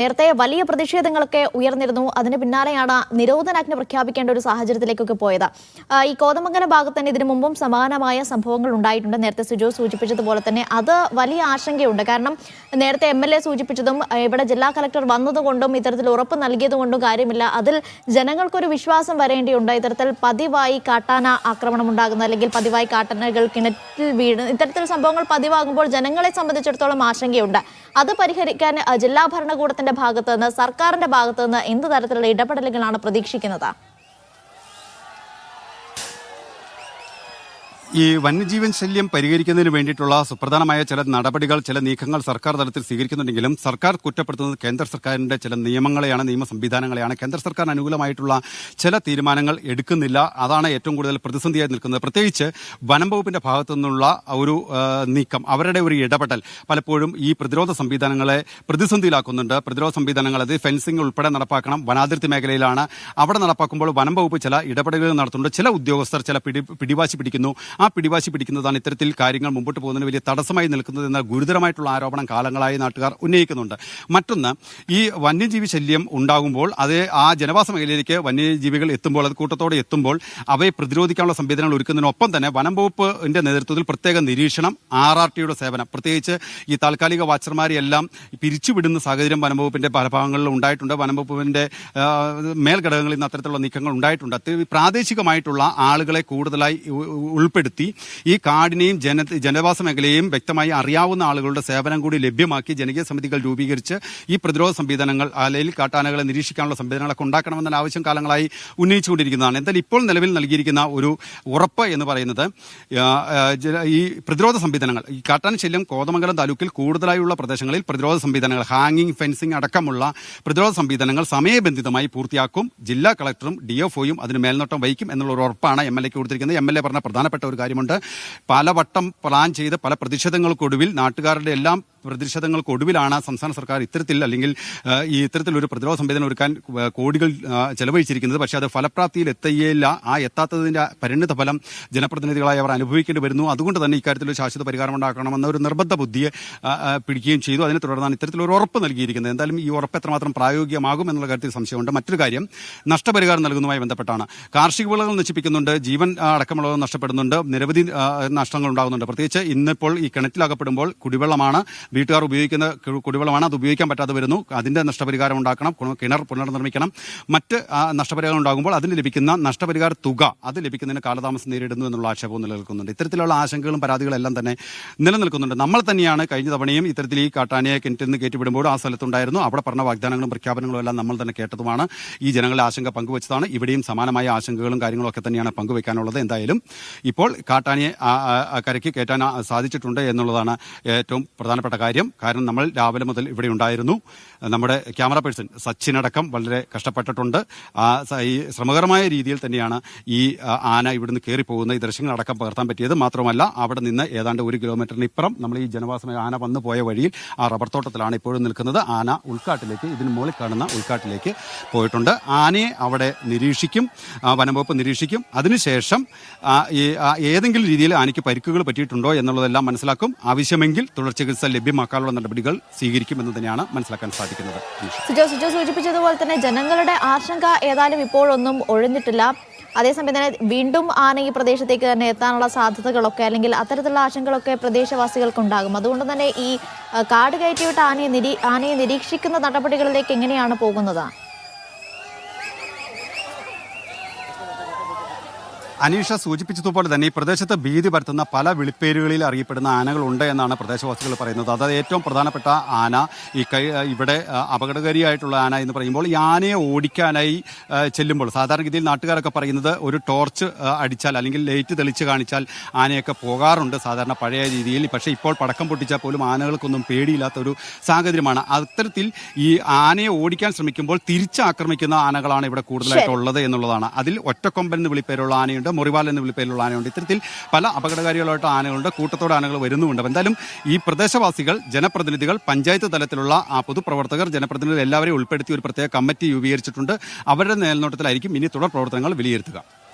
നേരത്തെ വലിയ പ്രതിഷേധങ്ങളൊക്കെ ഉയർന്നിരുന്നു. അതിന് പിന്നാലെയാണ് നിരോധനാജ്ഞ പ്രഖ്യാപിക്കേണ്ട ഒരു സാഹചര്യത്തിലേക്കൊക്കെ പോയത്. ഈ കോതമംഗലം ഭാഗത്ത് തന്നെ ഇതിനു മുമ്പും സമാനമായ സംഭവങ്ങൾ ഉണ്ടായിട്ടുണ്ട്. നേരത്തെ സുജോ സൂചിപ്പിച്ചതുപോലെ തന്നെ അത് വലിയ ആശങ്കയുണ്ട്. കാരണം നേരത്തെ എം എൽ എ സൂചിപ്പിച്ചതും ഇവിടെ ജില്ലാ കളക്ടർ വന്നതുകൊണ്ടും ഇത്തരത്തിൽ ഉറപ്പ് നൽകിയതുകൊണ്ടും കാര്യമില്ല. അതിൽ ജനങ്ങൾക്കൊരു വിശ്വാസം വരേണ്ടിയുണ്ട്. ഇത്തരത്തിൽ പതിവായി കാട്ടാന ആക്രമണം ഉണ്ടാകുന്ന. അല്ലെങ്കിൽ പതിവായി കാട്ടാനകൾ കിണറ്റിൽ വീണ് ഇത്തരത്തിൽ സംഭവങ്ങൾ പതിവാകുമ്പോൾ ജനങ്ങളെ സംബന്ധിച്ചിടത്തോളം ആശങ്കയുണ്ട്. അത് പരിഹരിക്കാൻ ജില്ലാ ഭരണകൂടത്തിന്റെ ഭാഗത്ത് നിന്ന് സർക്കാരിന്റെ ഭാഗത്ത് നിന്ന് എന്ത് തരത്തിലുള്ള ഇടപെടലുകളാണ് പ്രതീക്ഷിക്കുന്നത്? ഈ വന്യജീവൻ ശല്യം പരിഹരിക്കുന്നതിന് വേണ്ടിയിട്ടുള്ള സുപ്രധാനമായ ചില നടപടികൾ ചില നീക്കങ്ങൾ സർക്കാർ തലത്തിൽ സ്വീകരിക്കുന്നുണ്ടെങ്കിലും സർക്കാർ കുറ്റപ്പെടുത്തുന്നത് കേന്ദ്ര സർക്കാരിന്റെ ചില നിയമങ്ങളെയാണ് നിയമ സംവിധാനങ്ങളെയാണ്. കേന്ദ്ര സർക്കാരിന് അനുകൂലമായിട്ടുള്ള ചില തീരുമാനങ്ങൾ എടുക്കുന്നില്ല. അതാണ് ഏറ്റവും കൂടുതൽ പ്രതിസന്ധിയായി നിൽക്കുന്നത്. പ്രത്യേകിച്ച് വനം വകുപ്പിന്റെ ഭാഗത്തു നിന്നുള്ള ഒരു നീക്കം അവരുടെ ഒരു ഇടപെടൽ പലപ്പോഴും ഈ പ്രതിരോധ സംവിധാനങ്ങളെ പ്രതിസന്ധിയിലാക്കുന്നുണ്ട്. പ്രതിരോധ സംവിധാനങ്ങൾ അത് ഫെൻസിംഗ് ഉൾപ്പെടെ നടപ്പാക്കണം. വനാതിർത്തി മേഖലയിലാണ്. അവിടെ നടപ്പാക്കുമ്പോൾ വനം വകുപ്പ് ചില ഇടപെടലുകൾ നടത്തുന്നുണ്ട്. ചില ഉദ്യോഗസ്ഥർ ചില പിടി പിടിവാശി പിടിക്കുന്നു. ആ പിടിവാശി പിടിക്കുന്നതാണ് ഇത്തരത്തിൽ കാര്യങ്ങൾ മുമ്പോട്ട് പോകുന്നതിന് വലിയ തടസ്സമായി നിൽക്കുന്നത് എന്ന ഗുരുതരമായിട്ടുള്ള ആരോപണം കാലങ്ങളായി നാട്ടുകാർ ഉന്നയിക്കുന്നുണ്ട്. മറ്റൊന്ന് ഈ വന്യജീവി ശല്യം ഉണ്ടാകുമ്പോൾ അത് ആ ജനവാസ മേഖലയിലേക്ക് വന്യജീവികൾ എത്തുമ്പോൾ അത് കൂട്ടത്തോടെ എത്തുമ്പോൾ അവയെ പ്രതിരോധിക്കാനുള്ള സംവിധാനങ്ങൾ ഒരുക്കുന്നതിനൊപ്പം തന്നെ വനം വകുപ്പിന്റെ നേതൃത്വത്തിൽ പ്രത്യേക നിരീക്ഷണം ആർ ആർ ടിയുടെ സേവനം. പ്രത്യേകിച്ച് ഈ താൽക്കാലിക വാച്ചർമാരെയെല്ലാം പിരിച്ചുവിടുന്ന സാഹചര്യം വനംവകുപ്പിന്റെ പല ഭാഗങ്ങളിൽ ഉണ്ടായിട്ടുണ്ട്. വനംവകുപ്പിന്റെ മേൽഘടകങ്ങളിൽ നിന്ന് അത്തരത്തിലുള്ള നീക്കങ്ങൾ ഉണ്ടായിട്ടുണ്ട്. പ്രാദേശികമായിട്ടുള്ള ആളുകളെ കൂടുതലായി ഉ- ഉ- ഉൾപ്പെടുത്തി ഈ കാർഡിനെയും ജന ജനവാസ മേഖലയെയും വ്യക്തമായി അറിയാവുന്ന ആളുകളുടെ സേവനം കൂടി ലഭ്യമാക്കി ജനകീയ സമിതികൾ രൂപീകരിച്ച് ഈ പ്രതിരോധ സംവിധാനങ്ങൾ അല്ലെങ്കിൽ കാട്ടാനകളെ നിരീക്ഷിക്കാനുള്ള സംവിധാനങ്ങളൊക്കെ ഉണ്ടാക്കണമെന്ന ആവശ്യം കാലങ്ങളായി ഉന്നയിച്ചുകൊണ്ടിരിക്കുന്നതാണ്. എന്നാൽ ഇപ്പോൾ നിലവിൽ നൽകിയിരിക്കുന്ന ഒരു ഉറപ്പ് എന്ന് പറയുന്നത് ഈ പ്രതിരോധ സംവിധാനങ്ങൾ ഈ കാട്ടാന ശല്യം കോതമംഗലം താലൂക്കിൽ കൂടുതലായുള്ള പ്രദേശങ്ങളിൽ പ്രതിരോധ സംവിധാനങ്ങൾ ഹാങ്ങിങ് ഫെൻസിംഗ് അടക്കമുള്ള പ്രതിരോധ സംവിധാനങ്ങൾ സമയബന്ധിതമായി പൂർത്തിയാക്കും. ജില്ലാ കളക്ടറും ഡി എഫ് ഒയും അതിന് മേൽനോട്ടം വഹിക്കും എന്നുള്ള ഒരു ഉറപ്പാണ് എം എൽ എ കൊടുത്തിരിക്കുന്നത്. എം എൽ എ പറഞ്ഞ പ്രധാനപ്പെട്ട ഒരു കാര്യമുണ്ട്. പലവട്ടം പ്ലാൻ ചെയ്ത് പല പ്രതിഷേധങ്ങൾക്കൊടുവിൽ നാട്ടുകാരുടെ എല്ലാം പ്രതിഷേധങ്ങൾക്കൊടുവിലാണ് സംസ്ഥാന സർക്കാർ ഇത്തരത്തിൽ അല്ലെങ്കിൽ ഈ ഇത്തരത്തിലൊരു പ്രതിരോധ സംവിധാനം ഒരുക്കാൻ കോടികൾ ചെലവഴിച്ചിരിക്കുന്നത്. പക്ഷേ അത് ഫലപ്രാപ്തിയിൽ എത്തുകയില്ല ആ എത്താത്തതിന്റെ പരിണിത ഫലം ജനപ്രതിനിധികളായി അവർ അനുഭവിക്കേണ്ടി വരുന്നു. അതുകൊണ്ട് തന്നെ ഇക്കാര്യത്തിൽ ഒരു ശാശ്വത പരിഹാരം ഉണ്ടാക്കണമെന്ന ഒരു നിർബന്ധ ബുദ്ധിയെ പിടിക്കുകയും ചെയ്തു. അതിനെ തുടർന്നാണ് ഇത്തരത്തിലൊരു ഉറപ്പ് നൽകിയിരിക്കുന്നത്. എന്തായാലും ഈ ഉറപ്പ് എത്രമാത്രം പ്രായോഗികമാകും എന്നുള്ള കാര്യത്തിൽ സംശയമുണ്ട്. മറ്റൊരു കാര്യം നഷ്ടപരിഹാരം നൽകുന്നതുമായി ബന്ധപ്പെട്ടാണ്. കാർഷിക വിളകൾ നശിപ്പിക്കുന്നുണ്ട്. ജീവൻ അടക്കമുള്ളവർ അടക്കമുള്ളവ നഷ്ടപ്പെടുന്നുണ്ട്. നിരവധി നഷ്ടങ്ങൾ ഉണ്ടാകുന്നുണ്ട്. പ്രത്യേകിച്ച് ഇന്നിപ്പോൾ ഈ കിണറ്റിലകപ്പെടുമ്പോൾ കുടിവെള്ളമാണ് വീട്ടുകാർ ഉപയോഗിക്കുന്ന കുടിവെള്ളമാണ് അത് ഉപയോഗിക്കാൻ പറ്റാതെ വരുന്നു. അതിന്റെ നഷ്ടപരിഹാരം ഉണ്ടാക്കണം കിണർ പുനർനിർമ്മിക്കണം. മറ്റ് നഷ്ടപരിഹാരം ഉണ്ടാകുമ്പോൾ അതിന് ലഭിക്കുന്ന നഷ്ടപരിഹാര തുക അത് ലഭിക്കുന്നതിന് കാലതാമസം നേരിടുന്നു എന്നുള്ള ആക്ഷേപവും നിലനിൽക്കുന്നുണ്ട്. ഇത്തരത്തിലുള്ള ആശങ്കകളും പരാതികളും എല്ലാം തന്നെ നിലനിൽക്കുന്നുണ്ട്. നമ്മൾ തന്നെയാണ് കഴിഞ്ഞ തവണയും ഇത്തരത്തിൽ ഈ കാട്ടാനയെ കിണറ്റിൽ നിന്ന് കയറ്റിവിടുമ്പോൾ ആ സ്ഥലത്തുണ്ടായിരുന്നു. അവിടെ പറഞ്ഞ വാഗ്ദാനങ്ങളും പ്രഖ്യാപനങ്ങളും എല്ലാം നമ്മൾ തന്നെ കേട്ടതുമാണ്. ഈ ജനങ്ങളുടെ ആശങ്ക പങ്കുവച്ചതാണ്. ഇവിടെയും സമാനമായ ആശങ്കകളും കാര്യങ്ങളും ഒക്കെ തന്നെയാണ് പങ്കുവെക്കാനുള്ളത്. എന്തായാലും ഇപ്പോൾ കാട്ടാനയെ കരയ്ക്ക് കയറ്റാൻ സാധിച്ചിട്ടുണ്ട് എന്നുള്ളതാണ് ഏറ്റവും പ്രധാനപ്പെട്ട കാര്യം. കാരണം നമ്മൾ രാവിലെ മുതൽ ഇവിടെ ഉണ്ടായിരുന്നു. നമ്മുടെ ക്യാമറ പേഴ്സൺ സച്ചിനടക്കം വളരെ കഷ്ടപ്പെട്ടിട്ടുണ്ട്. ഈ ശ്രമകരമായ രീതിയിൽ തന്നെയാണ് ഈ ആന ഇവിടുന്ന് കയറി പോകുന്ന ഈ ദൃശ്യങ്ങൾ അടക്കം പകർത്താൻ പറ്റിയത് മാത്രമല്ല അവിടെ നിന്ന് ഏതാണ്ട് ഒരു കിലോമീറ്ററിന് ഇപ്പുറം നമ്മൾ ഈ ജനവാസ ആന വന്നു പോയ വഴിയിൽ ആ റബ്ബർ തോട്ടത്തിലാണ് ഇപ്പോഴും നിൽക്കുന്നത്. ആന ഉൾക്കാട്ടിലേക്ക് ഇതിന് മുകളിൽ കാണുന്ന ഉൾക്കാട്ടിലേക്ക് പോയിട്ടുണ്ട്. ആനയെ അവിടെ നിരീക്ഷിക്കും. വനംവകുപ്പ് നിരീക്ഷിക്കും. അതിനുശേഷം ഈ ഏതെങ്കിലും രീതിയിൽ ആനയ്ക്ക് പരിക്കുകൾ പറ്റിയിട്ടുണ്ടോ എന്നുള്ളതെല്ലാം മനസ്സിലാക്കും. ആവശ്യമെങ്കിൽ തുടർ ചികിത്സ ലഭ്യമാക്കാനുള്ള നടപടികൾ സ്വീകരിക്കും എന്ന് തന്നെയാണ് മനസ്സിലാക്കാൻ സാധിക്കുന്നത്. സൂചിപ്പിച്ചതുപോലെ തന്നെ ജനങ്ങളുടെ ആശങ്ക ഏതായാലും ഇപ്പോഴൊന്നും ഒഴിഞ്ഞിട്ടില്ല. അതേസമയം തന്നെ വീണ്ടും ആന ഈ പ്രദേശത്തേക്ക് തന്നെ എത്താനുള്ള സാധ്യതകളൊക്കെ അല്ലെങ്കിൽ അത്തരത്തിലുള്ള ആശങ്കകളൊക്കെ പ്രദേശവാസികൾക്ക് ഉണ്ടാകും അതുകൊണ്ട് തന്നെ ഈ കാട് കയറ്റിവിട്ട ആനയെ നിരീ ആനയെ നിരീക്ഷിക്കുന്ന നടപടികളിലേക്ക് എങ്ങനെയാണ് പോകുന്നത്? അനീഷ സൂചിപ്പിച്ചതുപോലെ തന്നെ ഈ പ്രദേശത്ത് ഭീതി പരത്തുന്ന പല വിളിപ്പേരുകളിൽ അറിയപ്പെടുന്ന ആനകളുണ്ട് എന്നാണ് പ്രദേശവാസികൾ പറയുന്നത്. അത് ഏറ്റവും പ്രധാനപ്പെട്ട ആന ഈ കൈ ഇവിടെ അപകടകാരിയായിട്ടുള്ള ആന എന്ന് പറയുമ്പോൾ ഈ ആനയെ ഓടിക്കാനായി ചെല്ലുമ്പോൾ സാധാരണഗതിയിൽ നാട്ടുകാരൊക്കെ പറയുന്നത് ഒരു ടോർച്ച് അടിച്ചാൽ അല്ലെങ്കിൽ ലൈറ്റ് തെളിച്ച് കാണിച്ചാൽ ആനയൊക്കെ പോകാറുണ്ട് സാധാരണ പഴയ രീതിയിൽ. പക്ഷേ ഇപ്പോൾ പടക്കം പൊട്ടിച്ചാൽ പോലും ആനകൾക്കൊന്നും പേടിയില്ലാത്ത ഒരു സാഹചര്യമാണ്. അത്തരത്തിൽ ഈ ആനയെ ഓടിക്കാൻ ശ്രമിക്കുമ്പോൾ തിരിച്ചാക്രമിക്കുന്ന ആനകളാണ് ഇവിടെ കൂടുതലായിട്ടുള്ളത് എന്നുള്ളതാണ്. അതിൽ ഒറ്റക്കൊമ്പൻ എന്ന് വിളിപ്പേരുള്ള ആനയുണ്ട്. മുറിവാൽ എന്ന് വിളിപ്പേരിലുള്ള ആനയുണ്ട്. ഇത്തരത്തിൽ പല അപകടകാരികളായിട്ട് ആനകളുണ്ട് കൂട്ടത്തോടെ ആനകൾ വരുന്നുമുണ്ട്. അപ്പം എന്തായാലും ഈ പ്രദേശവാസികൾ ജനപ്രതിനിധികൾ പഞ്ചായത്ത് തലത്തിലുള്ള ആ പൊതുപ്രവർത്തകർ ജനപ്രതിനിധികൾ എല്ലാവരെയും ഉൾപ്പെടുത്തി ഒരു പ്രത്യേക കമ്മിറ്റി രൂപീകരിച്ചിട്ടുണ്ട്. അവരുടെ മേൽനോട്ടത്തിലായിരിക്കും ഇനി തുടർ പ്രവർത്തനങ്ങൾ വിലയിരുത്തുക.